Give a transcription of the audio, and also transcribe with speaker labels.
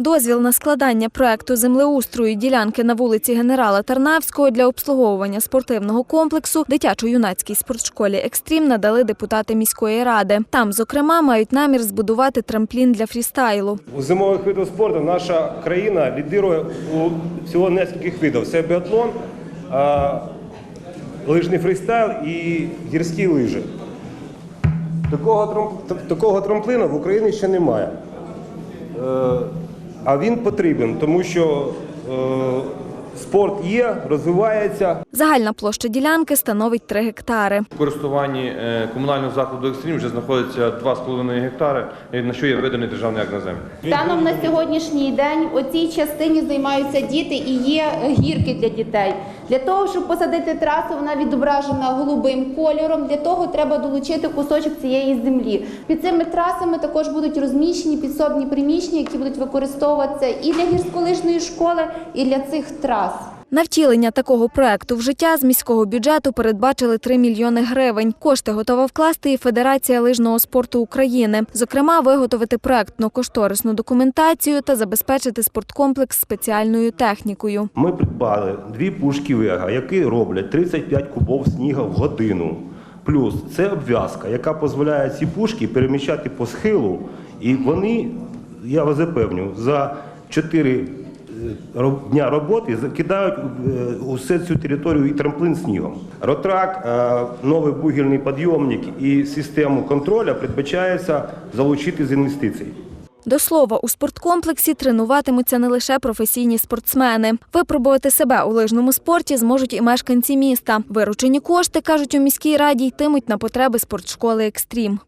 Speaker 1: Дозвіл на складання проекту землеустрою ділянки на вулиці генерала Тарнавського для обслуговування спортивного комплексу дитячо-юнацькій спортшколі Екстрім надали депутати міської ради. Там, зокрема, мають намір збудувати трамплін для фрістайлу.
Speaker 2: У зимових видах спорту наша країна лідирує у всього нескольких видів. Це біатлон, лижний фристайл і гірські лижі. Такого, трам- такого трампліна в Україні ще немає. А він потрібен, тому що е, спорт є, розвивається.
Speaker 1: Загальна площа ділянки становить 3 гектари.
Speaker 3: В користуванні е, комунального закладу «Екстрім» вже знаходиться 2,5 гектари, е, на що є виданий державний акт на землю.
Speaker 4: Станом на сьогоднішній день у цій частині займаються діти і є гірки для дітей. Для того, щоб посадити трасу, вона відображена голубим кольором. Для того треба долучити кусочок цієї землі. Під цими трасами також будуть розміщені підсобні приміщення, які будуть використовуватися і для гірськолижної школи, і для цих трас.
Speaker 1: На втілення такого проекту в життя з міського бюджету передбачили 3 мільйони гривень. Кошти готова вкласти і Федерація лижного спорту України. Зокрема, виготовити проектно-кошторисну документацію та забезпечити спорткомплекс спеціальною технікою.
Speaker 2: Ми придбали дві пушки Вега, які роблять 35 кубов снігу в годину. Плюс це обв'язка, яка дозволяє ці пушки переміщати по схилу, і вони, я вас запевню, за 4 дня роботи закидають е, усе цю територію і трамплин снігом. Ротрак, е, новий бугельний підйомник і систему контролю передбачається залучити з інвестицій.
Speaker 1: До слова, у спорткомплексі тренуватимуться не лише професійні спортсмени. Випробувати себе у лижному спорті зможуть і мешканці міста. Виручені кошти, кажуть у міській раді, йтимуть на потреби спортшколи Екстрім.